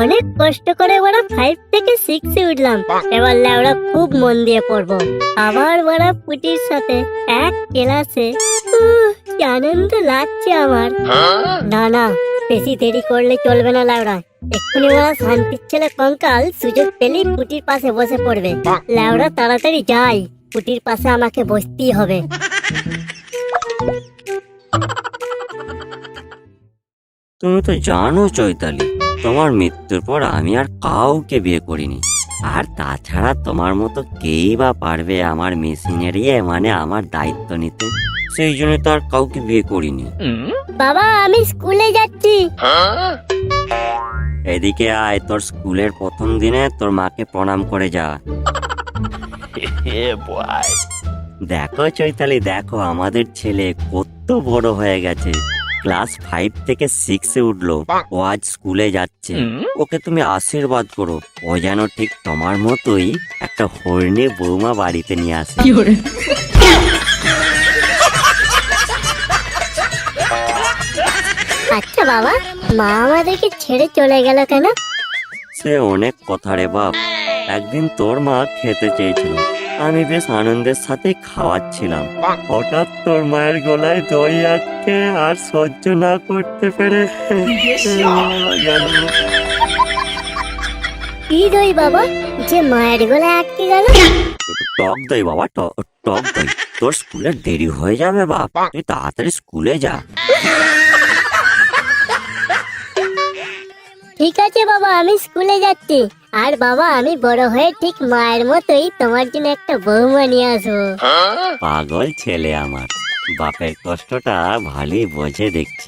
অনেক কষ্ট করে ওরা ফাইভ থেকে সিক্সে উঠলাম। এবার লেওড়া খুব মন দিয়ে পড়ব। আবার ওরা পুটির সাথে এক ক্লাসে আনন্দ লাগছে আমার। না না, বেশি দেরি করলে চলবে না লাউড়া এক্ষুনি ওরা শান্তির ছেলে কঙ্কাল সুযোগ পেলেই পুটির পাশে বসে পড়বে। লাউড়া তাড়াতাড়ি যাই পুটির পাশে আমাকে বসতেই হবে। তুমি তো জানো চৈতালি তোমার মৃত্যুর পর আমি আর কাউকে বিয়ে করিনি। আর তাছাড়া তোমার মতো কেই বা পারবে আমার মেশিনের ইয়ে মানে আমার দায়িত্ব নিতে? সেই জন্য তো আর কাউকে বিয়ে করিনি। বাবা আমি স্কুলে যাচ্ছি। এদিকে আয় তোর স্কুলের প্রথম দিনে তোর মাকে প্রণাম করে যা। দেখো চৈতালি দেখো আমাদের ছেলে কত বড় হয়ে গেছে। ক্লাস ফাইভ থেকে সিক্সে উঠল। ও আজ স্কুলে যাচ্ছে। ওকে তুমি আশীর্বাদ করো। ও যেন ঠিক তোমার মতোই একটা হর্ণে বৌমা বাড়িতে নিয়ে আসে। আচ্ছা বাবা মা আমাদেরকে ছেড়ে চলে গেল কেন? সে অনেক কথা রে বাপ। একদিন তোর মা খেতে চেয়েছিল। আমি বেশ আনন্দের সাথে খাওয়াচ্ছিলাম। হঠাৎ তোর মায়ের গলায় দই আটকে আর সহ্য না করতে পেরে কি দই বাবা? যে মায়ের গলায় আটকে গেল। টক দই বাবা টক দই। তোর স্কুলে দেরি হয়ে যাবে বাপ। তুই তাড়াতাড়ি স্কুলে যা। ঠিক আছে বাবা আমি স্কুলে যাচ্ছি। আর বাবা আমি বড় হয়ে ঠিক মায়ের মতোই তোমার জন্য একটা বৌমা নিয়ে আসব। পাগল ছেলে আমার বাপের কষ্টটা ভালোই বোঝে দেখছি।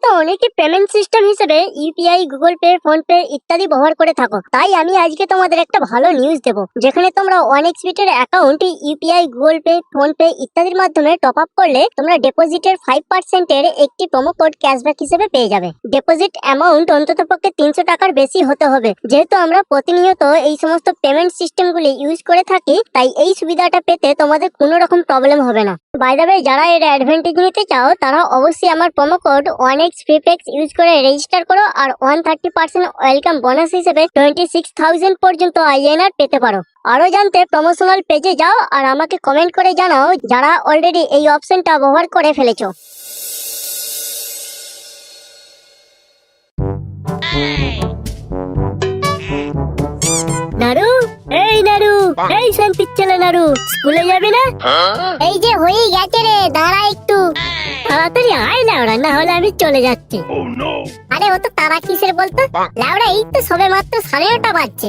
হয়তো অনেকে পেমেন্ট সিস্টেম হিসেবে UPI Google pay PhonePe ইত্যাদি ব্যবহার করে থাকো। তাই আমি আজকে তোমাদের একটা ভালো নিউজ দেবো। যেখানে তোমরা অনেক স্পিটের account UPI Google pay PhonePe ইত্যাদির মাধ্যমে টপ আপ করলে তোমরা ডিপোজিটের ফাইভ পার্সেন্টের একটি প্রোমো কোড ক্যাশব্যাক হিসেবে পেয়ে যাবে। ডিপোজিট অ্যামাউন্ট অন্তত পক্ষে তিনশো টাকার বেশি হতে হবে। যেহেতু আমরা প্রতিনিয়ত এই সমস্ত পেমেন্ট সিস্টেমগুলি ইউজ করে থাকি, তাই এই সুবিধাটা পেতে তোমাদের কোনো রকম প্রবলেম হবে না। বাই দ্য ওয়ে যারা এর অ্যাডভান্টেজ নিতে চাও, তারা অবশ্যই আমার প্রোমো কোড ওয়ান এক্স ফ্রিপেক্স ইউজ করে রেজিস্টার করো আর one thirty percent welcome bonus হিসেবে টোয়েন্টি সিক্স থাউজেন্ড পর্যন্ত আইএনআর পেতে পারো। আরও জানতে প্রমোশনাল পেজে যাও আর আমাকে কমেন্ট করে জানাও যারা অলরেডি এই অপশনটা ব্যবহার করে ফেলেছো। নারু এই শান্তির ছেলে নারু স্কুলে যাবি না? এই যে হয়ে গেছে রে দাঁড়া একটু। তাড়াতাড়ি আয় লাউড়া না হলে আমি চলে যাচ্ছি। আরে ও তো তারা কিসের বলতো? লাউড়া এই তো সবে মাত্র সাড়ে নটা বাজছে।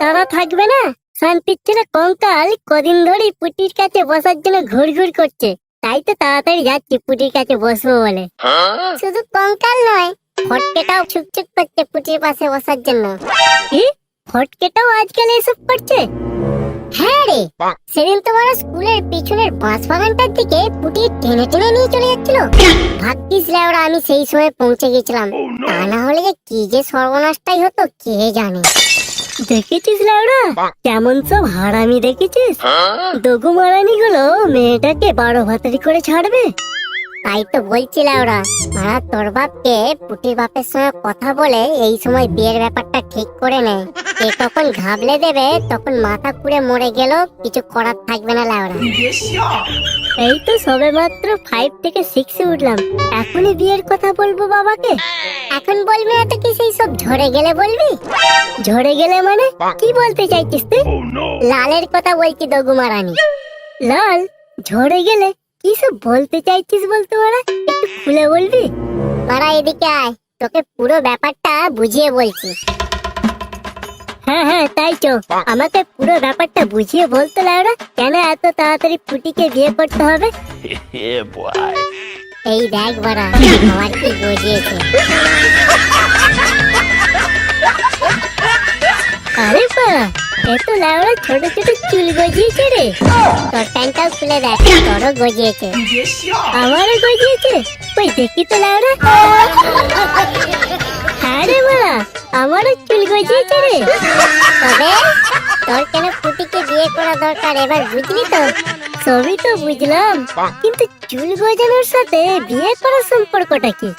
তারা থাকবে না? শান্তির ছেলে কঙ্কাল কদিন ধরে পুটির কাছে বসার জন্য ঘুর ঘুর করছে। তাই তো তাড়াতাড়ি যাচ্ছি পুটির কাছে বসবো বলে। শুধু কঙ্কাল নয় ফটকেটাও ছুকছুক করছে পুটির পাশে বসার জন্য। ফটকেটাও আজকাল এসব করছে? হ্যাঁ রে সেদিন তোমার স্কুলের পিছনের বাঁশ বাগানটার দিকে পুটি টেনে টেনে নিয়ে চলে যাচ্ছিল। ভাগ্যিস লেওরা আমি সেই সময় পৌঁছে গেছিলাম। তা না হলে যে কি যে সর্বনাশটাই হতো কে জানে। দেখেছিস লাউরা? কেমন সব হারামি দেখেছিস? দগু মারানি গুলো মেয়েটাকে বারো ভাতারি করে ছাড়বে। তাই তো বলছিলাম ওরা। মারা তোর বাপকে পুটির বাপের সঙ্গে কথা বলে এই সময় বিয়ের ব্যাপারটা ঠিক করে নে। কে কখন ঘাবলে দেবে তখন মাথা পুড়ে মরে গেল কিছু করার থাকবে না লাউরা এই তো সবে মাত্র ফাইভ থেকে সিক্সে উঠলাম। এখনই বিয়ের কথা বলব বাবাকে? এখন বলবি না তো কি সেই সব ঝরে গেলে বলবি? ঝরে গেলে মানে? কি বলতে চাইছিস তুই? লালের কথা বলছি দগুমা রানী লাল ঝরে গেলে? কি সব বলতে চাইছিস বলতে পারা একটু খুলে বলবি? মারা এদিকে আয়। তোকে পুরো ব্যাপারটা বুঝিয়ে বলছি। হ্যাঁ হ্যাঁ তাই তো। আমাকে পুরো ব্যাপারটা বুঝিয়ে বলতে লাগল কেন এত তাড়াতাড়ি পুটিকে বিয়ে করতে হবে? এই দেখ বাড়া আমার কি বুঝিয়েছে। আরে বাড়া এত লাউড়া ছোট ছোট চুল গজিয়েছে রে। তোর প্যান্টটাও খুলে দেখ তোরও গজিয়েছে। আমারও গজিয়েছে ওই দেখি তো লাউড়া হ্যাঁ রে বাড়া আমারও চুল গজিয়েছে রে। তবে তোর কেন পুটিকে বিয়ে করা দরকার এবার বুঝলি তো? সবই তো বুঝলাম। কিন্তু চুল গজানোর সাথে বিয়ে করার সম্পর্কটা কি?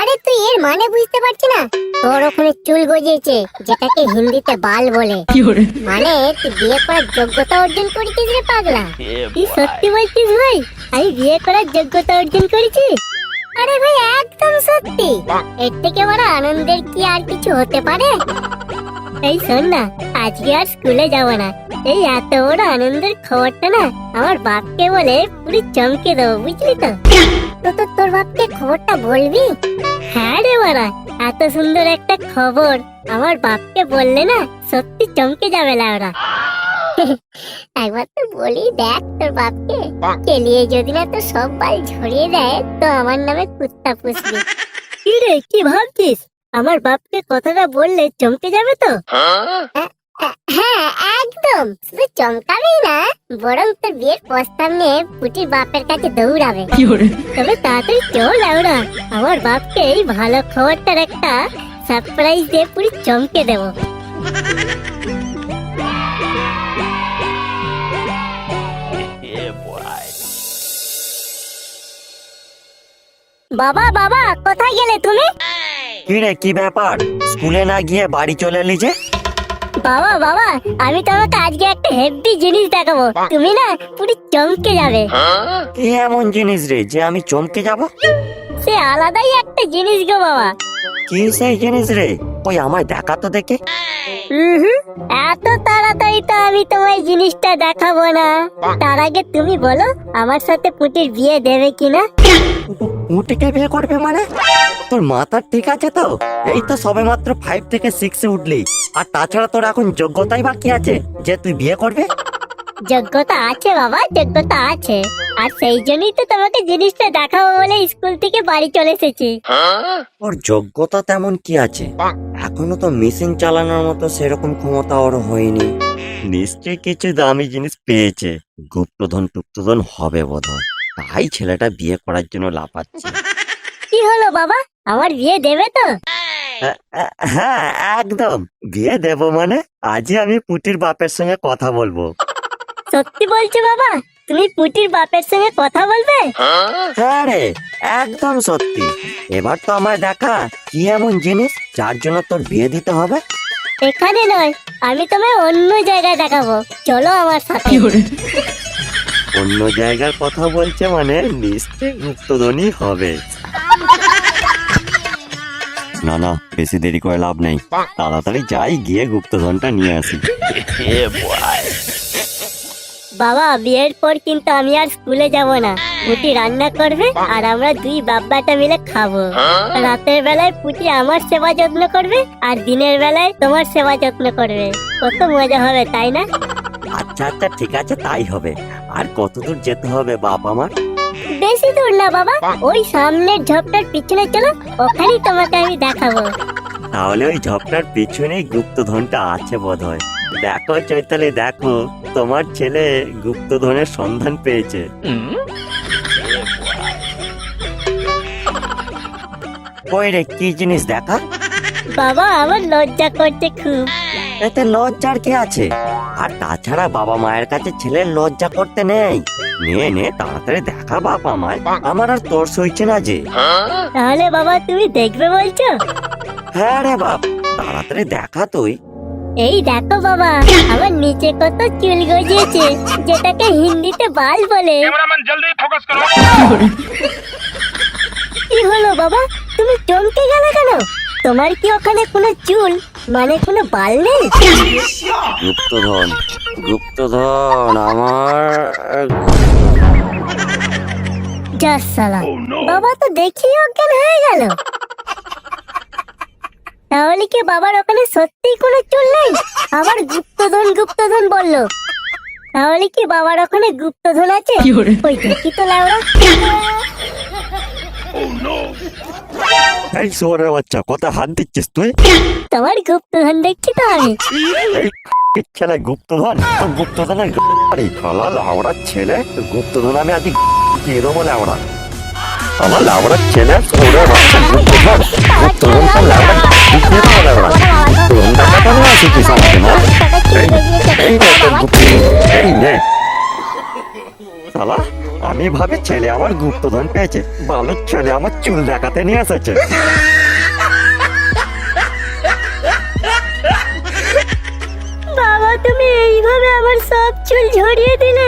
আরে তুই এর মানে বুঝতে পারছি না। তোর ওখানে চুল গজিয়েছে যেটাকে হিন্দিতে বাল বলে। মানে তুই বিয়ে করার যোগ্যতা অর্জন করেছিস রে পাগলা। তুই সত্যি বলছিস ভাই? আমি বিয়ে করার যোগ্যতা অর্জন করেছি? আরে ভাই একদম সত্যি। এর থেকে বড় আনন্দের কি আর কিছু হতে পারে? এই শোন না আজকে আর স্কুলে যাব না। এই এত বড় আনন্দের খবরটা না আমার বাপকে বলে পুরো চমকে দেবো বুঝলি তো? তো তো তোর বাপকে খবরটা বলবি? হ্যাঁ রে বাড়া এত সুন্দর একটা খবর। আমার বাপকে বললে না সত্যি চমকে যাবে লাউরা। একবার তো বলি দেখ তোর বাপকে। কেলিয়ে যদি না তো সব বাল ঝরিয়ে দেয় তো আমার নামে কুত্তা পুষবি। কি রে কি ভাবছিস? আমার বাপকে কথাটা বললে চমকে যাবে তো? হ্যাঁ একদম। শুধু চমকাবেই না বরং তোর বিয়ের প্রস্তাব নিয়ে পুটির বাপের কাছে দৌড়াবে। তবে তাড়াতাড়ি চল আমরা আমার বাপকে এই ভালো খবরটার একটা সারপ্রাইজ দিয়ে পুরি চমকে দেবো। বাবা বাবা কোথায় গেলে তুমি? কি রে কি ব্যাপার? স্কুলে না গিয়ে বাড়ি চলে এলি যে? বাবা বাবা আমি তোমাকে আজকে একটা হেভি জিনিস দেখাবো। তুমি না পুরি চমকে যাবে। কি এমন জিনিস রে যে আমি চমকে যাব? সে আলাদাই একটা জিনিস গো বাবা। কি সেই জিনিস রে? ওই আমায় দেখা তো দেখে। হুম এত তাড়াতাড়ি তো আমি তোমায় জিনিসটা দেখাবো না। তার আগে তুমি বলো আমার সাথে পুটির বিয়ে দেবে কিনা? উঠেকে বিয়ে করবে মানে? তোর মাথার ঠিক আছে তো? এই তো সবে মাত্র ফাইভ থেকে সিক্সে উঠলি। আর তাছাড়া তোর এখন যোগ্যতাই বাকি আছে যে তুই বিয়ে করবে? যোগ্যতা আছে বাবা যোগ্যতা আছে। আর সেই জন্যই তো তোমাকে জিনিসটা দেখাবো বলে স্কুল থেকে বাড়ি চলে এসেছি। ওর যোগ্যতা তেমন কি আছে? এখনও তো মেশিন চালানোর মতো সেরকম ক্ষমতা ওর হয়নি। নিশ্চয়ই কিছু দামি জিনিস পেয়েছে। গুপ্তধন টুপ্তধন হবে বোধ তাই ছেলেটা বিয়ে করার জন্য লাফাচ্ছে। কি হলো বাবা? আমার বিয়ে দেবে তো? আ- হ্যাঁ একদম। বিয়ে দেব মানে? আজই আমি পুটির বাপের সঙ্গে কথা বলব। সত্যি বলছো বাবা? তুমি পুটির বাপের সঙ্গে কথা বলবে? হ্যাঁ রে একদম সত্যি। এবার তো আমার দেখা কি এমন জিনিস যার জন্য তোর বিয়ে দিতে হবে? এখানে নয় আমি তোমায় অন্য জায়গায় দেখাবো। চলো আমার সাথে। অন্য জায়গার কথা বলছে মানে নিশ্চয়ই গুপ্তধনই হবে। না না বেশি দেরি করে লাভ নেই। তাড়াতাড়ি যাই গিয়ে গুপ্তধনটা নিয়ে আসি। বাবা বিয়ের পর কিন্তু আমি আর স্কুলে যাব না। পুটি রান্না করবে আর আমরা দুই বাব্বাটা মিলে খাব। রাতের বেলায় পুটি আমার সেবা যত্ন করবে আর দিনের বেলায় তোমার সেবা যত্ন করবে। কত মজা হবে তাই না? আচ্ছা আচ্ছা ঠিক আছে তাই হবে। আর কত দূর যেতে হবে বাপ আমার? বেশি দূর না বাবা। ওই সামনের ঝোপটার পিছনে চলো ওখানেই তোমাকে আমি দেখাবো। তাহলে ওই ঝপটার পিছনেই গুপ্তধনটা আছে বোধ হয় দেখো চৈতালি দেখো তোমার ছেলে গুপ্তধনের সন্ধান পেয়েছে। ওই রে কি জিনিস দেখা? বাবা আমার লজ্জা করছে খুব। এতে লজ্জার কি আছে? আর তাছাড়া বাবা মায়ের কাছে ছেলের লজ্জা করতে নেই। নিয়ে নে তাড়াতাড়ি দেখা বাবা মায় আমার আর তোর সইছে না যে। তাহলে বাবা তুমি দেখবে বলছো? হ্যাঁ রে বাপ তাড়াতাড়ি দেখা তুই। এই দেখো বাবা আমার নিচে কত চুল গজিয়েছে যেটাকে হিন্দিতে বাল বলে। কি হলো বাবা তুমি চমকে গেলে কেন? তোমার কি ওখানে কোনো চুল? মানে কোনো বাল নেই গুপ্তধন গুপ্তধন আমার সালা বাবা তো দেখি অজ্ঞান হয়ে গেল। তাহলে কি বাবার ওখানে সত্যি কোনো চুল নেই? আবার গুপ্তধন গুপ্তধন বলল। তাহলে কি বাবার ওখানে গুপ্তধন আছে? ওই দেখি তো লাউরা। এই সোরের বাচ্চা কথা হাত দিচ্ছিস তুই? তোমার গুপ্তধন দেখছি তো আমি। ছেলে গুপ্তধন। গুপ্তধনের আরে খালা লাউড়া ছেলে। গুপ্তধন আমি আজ দিয়ে দেবো লাউড়া। আমার লাউড়ার ছেলে সোরের বাচ্চা গুপ্তধন। গুপ্তধন তো লাউড়া দিয়ে দেবো লাউড়া। গুপ্তধন আসিস আমাকে না এই এই তোর গুপ্ত এই নে। শালা আমি ভাবি ছেলে আমার গুপ্তধন পেয়েছে বালের ছেলে আমার চুল দেখাতে নিয়ে এসেছে। বাবা তুমি এইভাবে আমার সব চুল ঝরিয়ে দিলে।